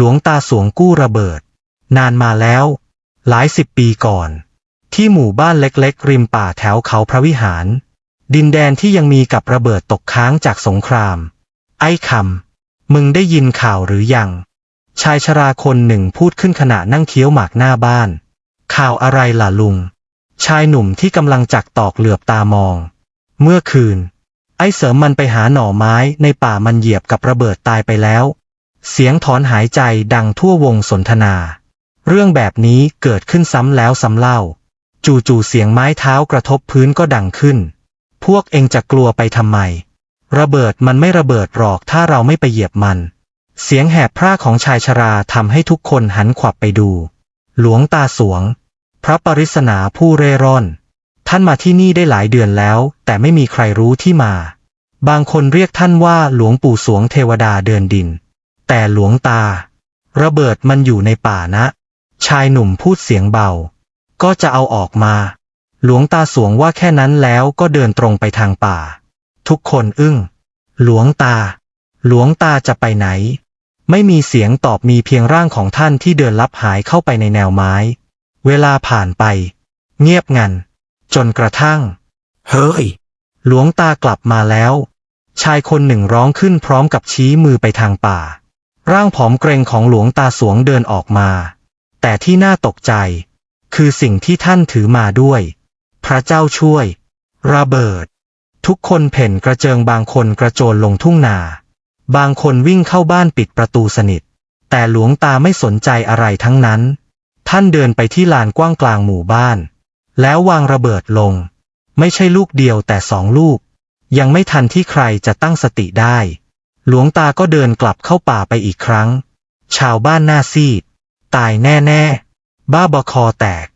หลวงตาสวงกู้ระเบิด นานมาแล้ว หลายสิบปีก่อน ที่หมู่บ้านเล็กๆ ริมป่าแถวเขาพระวิหาร ดินแดนที่ยังมีกับระเบิดตกค้างจากสงคราม ไอ้คำมึงได้ยินข่าวหรือยัง ชายชราคนหนึ่งพูดขึ้นขณะนั่งเคี้ยวหมากหน้าบ้าน ข่าวอะไรล่ะลุง ชายหนุ่มที่กำลังจักตอกเหลือบตามอง เมื่อคืนไอ้เสริมมันไปหาหน่อไม้ในป่ามันเหยียบกับระเบิดตายไปแล้ว เสียงถอนหายใจดังทั่ววงสนทนา เรื่องแบบนี้เกิดขึ้นซ้ำแล้วซ้ำเล่า จู่ๆเสียงไม้เท้ากระทบพื้นก็ดังขึ้น พวกเองจะกลัวไปทำไม ระเบิดมันไม่ระเบิดหรอกถ้าเราไม่ไปเหยียบมัน เสียงแหบพร่าของชายชราทำให้ทุกคนหันขวับไปดู หลวงตาสวง พระปริศนาผู้เร่ร่อน ท่านมาที่นี่ได้หลายเดือนแล้ว แต่ไม่มีใครรู้ที่มา บางคนเรียกท่านว่าหลวงปู่สวงเทวดาเดินดิน แต่หลวงตา ระเบิดมันอยู่ในป่านะ ชายหนุ่มพูดเสียงเบา ก็จะเอาออกมา หลวงตาสวงว่าแค่นั้นแล้วก็เดินตรงไปทางป่า ทุกคนอึ้ง หลวงตา หลวงตาจะไปไหน ไม่มีเสียงตอบมีเพียงร่างของท่านที่เดินลับหายเข้าไปในแนวไม้ เวลาผ่านไป เงียบงัน จนกระทั่ง เฮ้ย หลวงตากลับมาแล้ว ชายคนหนึ่งร้องขึ้นพร้อมกับชี้มือไปทางป่า ร่างผอมเกรงของหลวงตาสวงเดินออกมา แต่ที่น่าตกใจ คือสิ่งที่ท่านถือมาด้วย พระเจ้าช่วย ระเบิด ทุกคนเพ่นกระเจิงบางคนกระโจนลงทุ่งนา บางคนวิ่งเข้าบ้านปิดประตูสนิท แต่หลวงตาไม่สนใจอะไรทั้งนั้น ท่านเดินไปที่ลานกว้างกลางหมู่บ้าน แล้ววางระเบิดลง ไม่ใช่ลูกเดียวแต่สองลูก ยังไม่ทันที่ใครจะตั้งสติได้ หลวงตาก็เดินกลับเข้าป่าไปอีกครั้ง ชาวบ้านหน้าซีด ตายแน่ๆ บ้าบอคอแตก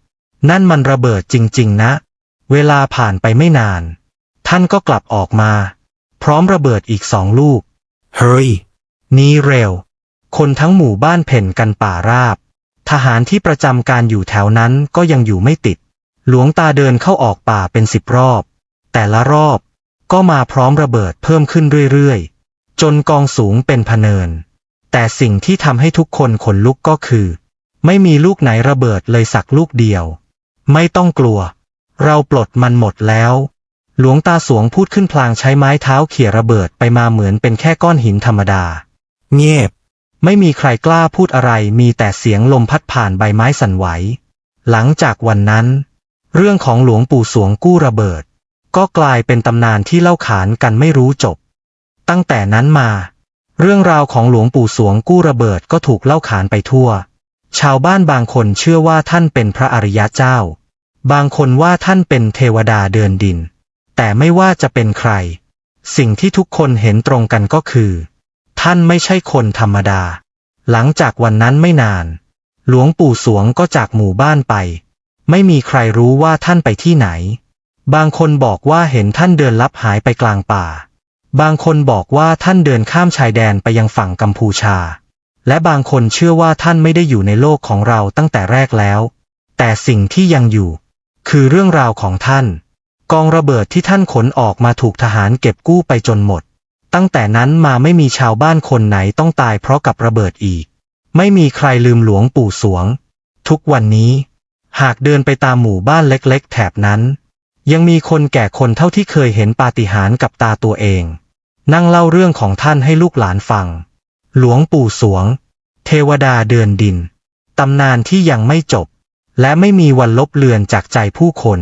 นั่นมันระเบิดจริงๆนะ เวลาผ่านไปไม่นาน ท่านก็กลับออกมา พร้อมระเบิดอีกสองลูก เฮ้ย นี้เร็ว คนทั้งหมู่บ้านเพ่นกันป่าราบ ทหารที่ประจำการอยู่แถวนั้นก็ยังอยู่ไม่ติด หลวงตาเดินเข้าออกป่าเป็นสิบรอบ แต่ละรอบ ก็มาพร้อมระเบิดเพิ่มขึ้นเรื่อยๆ จนกองสูงเป็นพเนิน แต่สิ่งที่ทำให้ทุกคนขนลุกก็คือ ไม่มีลูกไหนระเบิดเลยสักลูกเดียว ไม่ต้องกลัว เราปลดมันหมดแล้ว หลวงตาสวงพูดขึ้นพลางใช้ไม้เท้าเขี่ยระเบิดไปมาเหมือนเป็นแค่ก้อนหินธรรมดา เงียบ ไม่มีใครกล้าพูดอะไรมีแต่เสียงลมพัดผ่านใบไม้สั่นไหว หลังจากวันนั้น เรื่องของหลวงปู่สวงกู้ระเบิด ก็กลายเป็นตำนานที่เล่าขานกันไม่รู้จบ ตั้งแต่นั้นมา เรื่องราวของหลวงปู่สวงกู้ระเบิดก็ถูกเล่าขานไปทั่ว ชาวบ้านบางคนเชื่อว่าท่านเป็นพระอริยะเจ้า บางคนว่าท่านเป็นเทวดาเดินดิน แต่ไม่ว่าจะเป็นใคร สิ่งที่ทุกคนเห็นตรงกันก็คือ ท่านไม่ใช่คนธรรมดา หลังจากวันนั้นไม่นาน หลวงปู่สวงก็จากหมู่บ้านไป ไม่มีใครรู้ว่าท่านไปที่ไหน บางคนบอกว่าเห็นท่านเดินลับหายไปกลางป่า บางคนบอกว่าท่านเดินข้ามชายแดนไปยังฝั่งกัมพูชา และบางคนเชื่อว่าท่านไม่ได้อยู่ในโลกของเราตั้งแต่แรกแล้ว แต่สิ่งที่ยังอยู่ คือเรื่องราวของท่าน กองระเบิดที่ท่านขนออกมาถูกทหารเก็บกู้ไปจนหมด ตั้งแต่นั้นมาไม่มีชาวบ้านคนไหนต้องตายเพราะกับระเบิดอีก ไม่มีใครลืมหลวงปู่สวง ทุกวันนี้ หากเดินไปตามหมู่บ้านเล็ก ๆ แถบนั้น ยังมีคนแก่คนเท่าที่เคยเห็นปาฏิหาริย์กับตาตัวเอง นั่งเล่าเรื่องของท่านให้ลูกหลานฟัง หลวงปู่สวง เทวดาเดือนดิน ตำนานที่ยังไม่จบ และไม่มีวันลบเลือนจากใจผู้คน